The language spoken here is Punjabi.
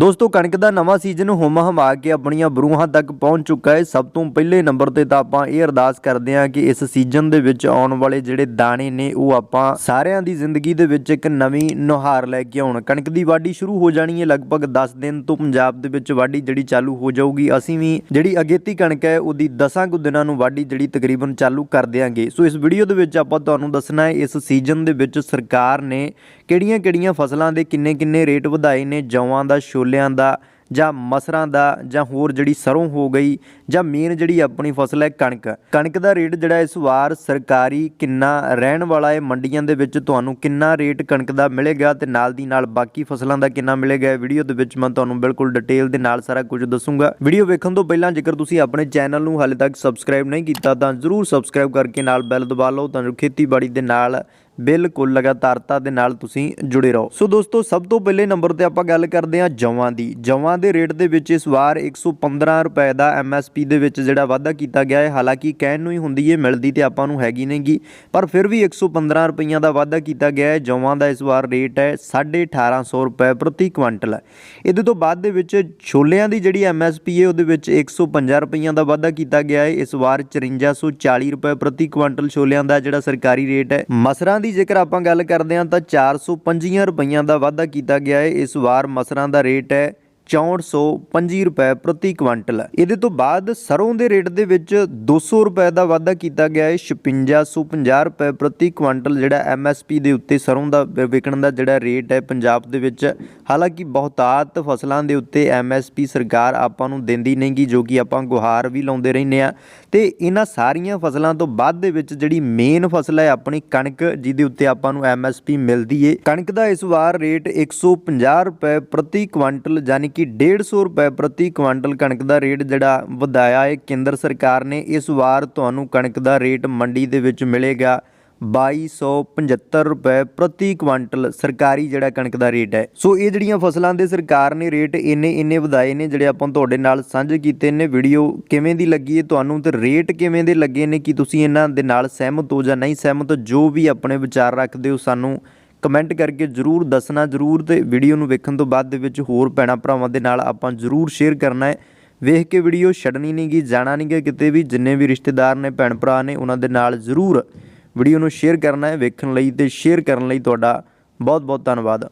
ਦੋਸਤੋ, ਕਣਕ ਦਾ ਨਵਾਂ ਸੀਜ਼ਨ ਹੁਮ ਹਮਾ ਕੇ ਆਪਣੀਆਂ ਬਰੂਹਾਂ ਤੱਕ ਪਹੁੰਚ ਚੁੱਕਾ ਹੈ। ਸਭ ਤੋਂ ਪਹਿਲੇ ਨੰਬਰ ਤੇ ਤਾਂ ਆਪਾਂ ਇਹ ਅਰਦਾਸ ਕਰਦੇ ਹਾਂ ਕਿ ਇਸ ਸੀਜ਼ਨ ਦੇ ਵਿੱਚ ਆਉਣ ਵਾਲੇ ਜਿਹੜੇ ਦਾਣੇ ਨੇ, ਉਹ ਆਪਾਂ ਸਾਰਿਆਂ ਦੀ ਜ਼ਿੰਦਗੀ ਦੇ ਵਿੱਚ ਇੱਕ ਨਵੀਂ ਨੁਹਾਰ ਲੈ ਕੇ ਆਉਣ। ਕਣਕ ਦੀ ਵਾਢੀ ਸ਼ੁਰੂ ਹੋ ਜਾਣੀ ਹੈ, ਲਗਭਗ 10 ਦਿਨ ਤੋਂ ਪੰਜਾਬ ਦੇ ਵਿੱਚ ਵਾਢੀ ਜਿਹੜੀ ਚਾਲੂ ਹੋ ਜਾਊਗੀ। ਅਸੀਂ ਵੀ ਜਿਹੜੀ ਅਗੇਤੀ ਕਣਕ ਹੈ, ਉਹਦੀ 10 ਕੁ ਦਿਨਾਂ ਨੂੰ ਵਾਢੀ ਜਿਹੜੀ ਤਕਰੀਬਨ ਚਾਲੂ ਕਰ ਦਿਆਂਗੇ। ਸੋ ਇਸ ਵੀਡੀਓ ਦੇ ਵਿੱਚ ਆਪਾਂ ਤੁਹਾਨੂੰ ਦੱਸਣਾ ਹੈ, ਇਸ ਸੀਜ਼ਨ ਦੇ ਵਿੱਚ ਸਰਕਾਰ ਨੇ ਕਿਹੜੀਆਂ-ਕਿਹੜੀਆਂ ਫਸਲਾਂ ਦੇ ਕਿੰਨੇ-ਕਿੰਨੇ ਰੇਟ ਵਧਾਏ ਨੇ? ਜੌਆਂ ਦਾ, ਛੋਲਿਆਂ ਦਾ ਜਾਂ ਮਸਰਾਂ ਦਾ ਜਾਂ ਹੋਰ ਜਿਹੜੀ ਸਰੋਂ ਹੋ ਗਈ ਜਾਂ ਮੇਨ ਜਿਹੜੀ ਆਪਣੀ ਫਸਲ ਹੈ ਕਣਕ। ਕਣਕ ਦਾ ਰੇਟ ਜਿਹੜਾ ਇਸ ਵਾਰ ਸਰਕਾਰੀ ਕਿੰਨਾ ਰਹਿਣ ਵਾਲਾ ਹੈ? ਮੰਡੀਆਂ ਦੇ ਵਿੱਚ ਤੁਹਾਨੂੰ ਕਿੰਨਾ ਰੇਟ ਕਣਕ ਦਾ ਮਿਲੇਗਾ ਤੇ ਨਾਲ ਦੀ ਨਾਲ ਬਾਕੀ ਫਸਲਾਂ ਦਾ ਕਿੰਨਾ ਮਿਲੇਗਾ ਵੀਡੀਓ ਦੇ ਵਿੱਚ ਮੈਂ ਤੁਹਾਨੂੰ ਬਿਲਕੁਲ ਡਿਟੇਲ ਦੇ ਨਾਲ ਸਾਰਾ ਕੁਝ ਦੱਸੂਗਾ। ਵੀਡੀਓ ਵੇਖਣ ਤੋਂ ਪਹਿਲਾਂ ਜੇਕਰ ਤੁਸੀਂ ਆਪਣੇ ਚੈਨਲ ਨੂੰ ਹਾਲੇ ਤੱਕ ਸਬਸਕ੍ਰਾਈਬ ਨਹੀਂ ਕੀਤਾ ਤਾਂ ਜ਼ਰੂਰ ਸਬਸਕ੍ਰਾਈਬ ਕਰਕੇ ਨਾਲ ਬੈਲ ਦਬਾ ਲਓ ਤਾਂ ਜੋ ਖੇਤੀਬਾੜੀ ਦੇ ਨਾਲ ਬਿਲਕੁਲ ਲਗਾਤਾਰਤਾ ਦੇ ਨਾਲ ਤੁਸੀਂ ਜੁੜੇ ਰਹੋ। ਸੋ ਦੋਸਤੋ, ਸਭ ਤੋਂ ਪਹਿਲੇ ਨੰਬਰ ਤੇ ਆਪਾਂ ਗੱਲ ਕਰਦੇ ਹਾਂ ਜਵਾਂ ਦੀ। ਜਵਾਂ ਦੇ ਰੇਟ ਦੇ ਵਿੱਚ ਇਸ ਵਾਰ 115 ਰੁਪਏ ਦਾ MSP ਦੇ ਵਿੱਚ ਜਿਹੜਾ ਵਾਧਾ ਕੀਤਾ ਗਿਆ ਹੈ। ਹਾਲਾਂਕਿ ਕਹਿਣ ਨੂੰ ਹੀ ਹੁੰਦੀ ਹੈ ਮਿਲਦੀ ਤੇ ਆਪਾਂ ਨੂੰ ਹੈਗੀ ਨਹੀਂਗੀ ਪਰ ਫਿਰ ਵੀ 115 ਰੁਪਈਆਂ ਦਾ ਵਾਧਾ ਕੀਤਾ ਗਿਆ ਹੈ। ਜਵਾਂ ਦਾ ਇਸ ਵਾਰ ਰੇਟ ਹੈ 1850 ਰੁਪਏ ਪ੍ਰਤੀ ਕੁਇੰਟਲ ਹੈ ਇਹਦੇ ਤੋਂ ਬਾਅਦ ਦੇ ਵਿੱਚ ਛੋਲਿਆਂ ਦੀ ਜਿਹੜੀ MSP ਹੈ ਉਹਦੇ ਵਿੱਚ 150 ਰੁਪਈਆਂ ਦਾ ਵਾਧਾ ਕੀਤਾ ਗਿਆ ਹੈ। ਇਸ ਵਾਰ 5440 ਰੁਪਏ ਪ੍ਰਤੀ ਕੁਇੰਟਲ ਛੋਲਿਆਂ ਦਾ ਜਿਹੜਾ ਸਰਕਾਰੀ ਰੇਟ ਹੈ। ਮਸਰਾਂ ਦੀ ਜੇਕਰ ਆਪਾਂ ਗੱਲ ਕਰਦੇ ਹਾਂ ਤਾਂ 425 ਰੁਪਈਆਂ ਦਾ ਵਾਧਾ ਕੀਤਾ ਗਿਆ ਹੈ। ਇਸ ਵਾਰ ਮਸਰਾਂ ਦਾ ਰੇਟ ਹੈ 6425 ਰੁਪਏ ਪ੍ਰਤੀ ਕੁਇੰਟਲ। ਇਹਦੇ ਤੋਂ ਬਾਅਦ ਸਰੋਂ ਦੇ ਰੇਟ ਦੇ ਵਿੱਚ 200 ਰੁਪਏ ਦਾ ਵਾਧਾ ਕੀਤਾ ਗਿਆ ਹੈ। 5650 ਰੁਪਏ ਪ੍ਰਤੀ ਕੁਇੰਟਲ ਜਿਹੜਾ MSP ਦੇ ਉੱਤੇ ਸਰੋਂ ਦਾ ਵਿਕਣ ਦਾ ਜਿਹੜਾ ਰੇਟ ਹੈ ਪੰਜਾਬ ਦੇ ਵਿੱਚ। ਹਾਲਾਂਕਿ ਬਹੁਤਾਤ ਫਸਲਾਂ ਦੇ ਉੱਤੇ MSP ਸਰਕਾਰ ਆਪਾਂ ਨੂੰ ਦਿੰਦੀ ਨਹੀਂਗੀ ਜੋ ਕਿ ਆਪਾਂ ਗੁਹਾਰ ਵੀ ਲਾਉਂਦੇ ਰਹਿੰਦੇ ਆ ਤੇ ਇਹਨਾਂ ਸਾਰੀਆਂ ਫਸਲਾਂ ਤੋਂ ਬਾਅਦ ਦੇ ਵਿੱਚ ਜਿਹੜੀ ਮੇਨ ਫਸਲ ਹੈ ਆਪਣੀ ਕਣਕ, ਜਿਹਦੇ ਉੱਤੇ ਆਪਾਂ ਨੂੰ MSP ਮਿਲਦੀ ਏ। ਕਣਕ ਦਾ ਇਸ ਵਾਰ ਰੇਟ 150 ਰੁਪਏ ਪ੍ਰਤੀ ਕੁਇੰਟਲ, ਯਾਨੀ ਕਿ 150 ਰੁਪਏ ਪ੍ਰਤੀ ਕੁਇੰਟਲ ਕਣਕ ਦਾ ਰੇਟ ਜਿਹੜਾ ਵਧਾਇਆ ਹੈ ਕੇਂਦਰ ਸਰਕਾਰ ਨੇ, ਇਸ ਵਾਰ ਤੁਹਾਨੂੰ ਕਣਕ ਦਾ ਰੇਟ ਮੰਡੀ ਦੇ ਵਿੱਚ ਮਿਲੇਗਾ 2275 ਰੁਪਏ ਪ੍ਰਤੀ ਕੁਇੰਟਲ ਸਰਕਾਰੀ ਜਿਹੜਾ ਕਣਕ ਦਾ ਰੇਟ ਹੈ। ਸੋ ਇਹ ਜਿਹੜੀਆਂ ਫਸਲਾਂ ਦੇ ਸਰਕਾਰ ਨੇ ਰੇਟ ਇੰਨੇ ਇੰਨੇ ਵਧਾਏ ਨੇ, ਜਿਹੜੇ ਆਪਾਂ ਤੁਹਾਡੇ ਨਾਲ ਸਾਂਝੇ ਕੀਤੇ ਨੇ। ਵੀਡੀਓ ਕਿਵੇਂ ਦੀ ਲੱਗੀ ਹੈ, ਤੁਹਾਨੂੰ ਤੇ ਰੇਟ ਕਿਵੇਂ ਦੇ ਲੱਗੇ ਨੇ, ਕਿ ਤੁਸੀਂ ਇਹਨਾਂ ਦੇ ਨਾਲ ਸਹਿਮਤ ਹੋ ਜਾਂ ਨਹੀਂ ਸਹਿਮਤ, ਜੋ ਵੀ ਆਪਣੇ ਵਿਚਾਰ ਰੱਖਦੇ ਹੋ ਸਾਨੂੰ ਕਮੈਂਟ ਕਰਕੇ ਜਰੂਰ ਦੱਸਣਾ, ਜਰੂਰ ਤੇ ਵੀਡੀਓ ਨੂੰ ਵੇਖਣ ਤੋਂ ਬਾਅਦ ਦੇ ਵਿੱਚ ਹੋਰ ਭੈਣਾਂ ਭਰਾਵਾਂ ਦੇ ਨਾਲ ਆਪਾਂ ਜਰੂਰ ਸ਼ੇਅਰ ਕਰਨਾ ਹੈ। ਵੇਖ ਕੇ ਵੀਡੀਓ ਛੱਡਣੀ ਨਹੀਂ ਗੀ, ਜਾਣਾ ਨਹੀਂ ਗਾ ਕਿਤੇ ਵੀ, ਜਿੰਨੇ ਵੀ ਰਿਸ਼ਤੇਦਾਰ ਨੇ, ਭੈਣ ਭਰਾ ਨੇ, ਉਹਨਾਂ ਦੇ ਨਾਲ ਜਰੂਰ ਵੀਡੀਓ ਨੂੰ ਸ਼ੇਅਰ ਕਰਨਾ ਹੈ। ਵੇਖਣ ਲਈ ਤੇ ਸ਼ੇਅਰ ਕਰਨ ਲਈ ਤੁਹਾਡਾ ਬਹੁਤ ਬਹੁਤ ਧੰਨਵਾਦ।